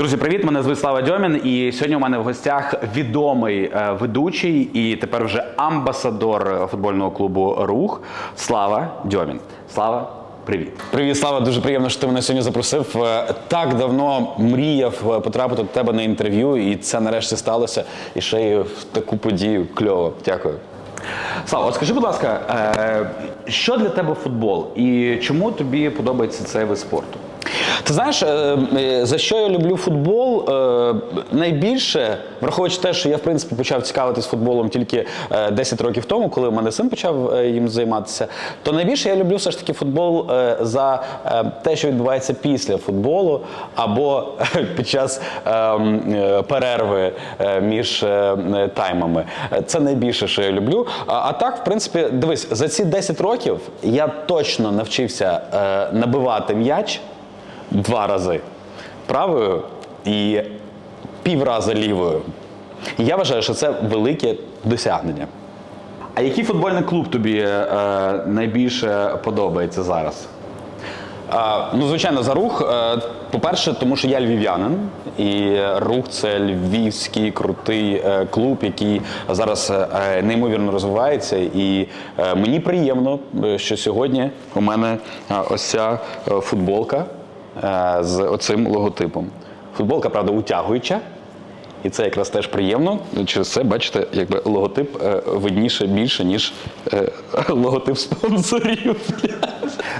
Друзі, привіт! Мене звуть Слава Дьомін, і сьогодні у мене в гостях відомий е, ведучий і тепер вже амбасадор футбольного клубу Рух Слава Дьомін. Слава, привіт! Привіт, Слава, дуже приємно, що ти мене сьогодні запросив. Е, Так давно мріяв е, потрапити до тебе на інтерв'ю, і це нарешті сталося. І ще й в таку подію кльово. Дякую. Слава, от скажи, будь ласка, що для тебе футбол і чому тобі подобається цей вид спорту? Ти знаєш, е, е, за що я люблю футбол? Е, Найбільше, враховуючи те, що я в принципі почав цікавитись футболом тільки е, 10 років тому, коли у мене син почав їм займатися, то найбільше я люблю все ж таки футбол за те, що відбувається після футболу, або під час перерви між таймами. Це найбільше, що я люблю. А, так, в принципі, дивись, за ці 10 років я точно навчився набивати м'яч два рази правою і півраза лівою. І я вважаю, що це велике досягнення. А який футбольний клуб тобі е, найбільше подобається зараз? А, ну, звичайно, за рух. Е, По-перше, тому що я львів'янин, і рух це львівський крутий е, клуб, який зараз е, неймовірно розвивається. І е, мені приємно, що сьогодні у мене е, ось ця футболка з оцим логотипом. Футболка, правда, утягуюча. І це якраз теж приємно. Через це, бачите, якби логотип е, видніше більше, ніж е, логотип спонсорів.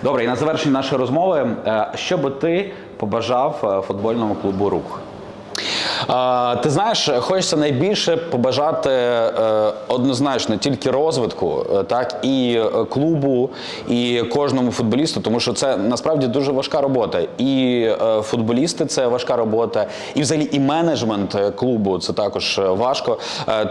Добре, і на завершення нашої розмови, е, що би ти побажав е, футбольному клубу Рух? Ти знаєш, хочеться найбільше побажати е, однозначно тільки розвитку, е, так і е, клубу, і кожному футболісту, тому що це насправді дуже важка робота. І футболісти це важка робота, і взагалі і менеджмент клубу це також важко.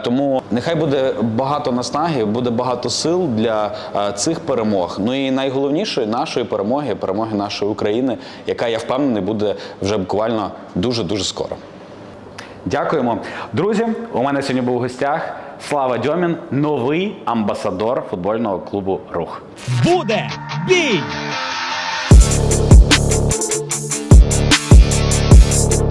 Тому нехай буде багато наснаги, буде багато сил для цих перемог. Ну і найголовнішої нашої перемоги, перемоги нашої України, яка я впевнений буде вже буквально дуже дуже скоро. Дякуємо. Друзі, у мене сьогодні був у гостях Слава Дьомін, новий амбасадор футбольного клубу Рух. Буде бій!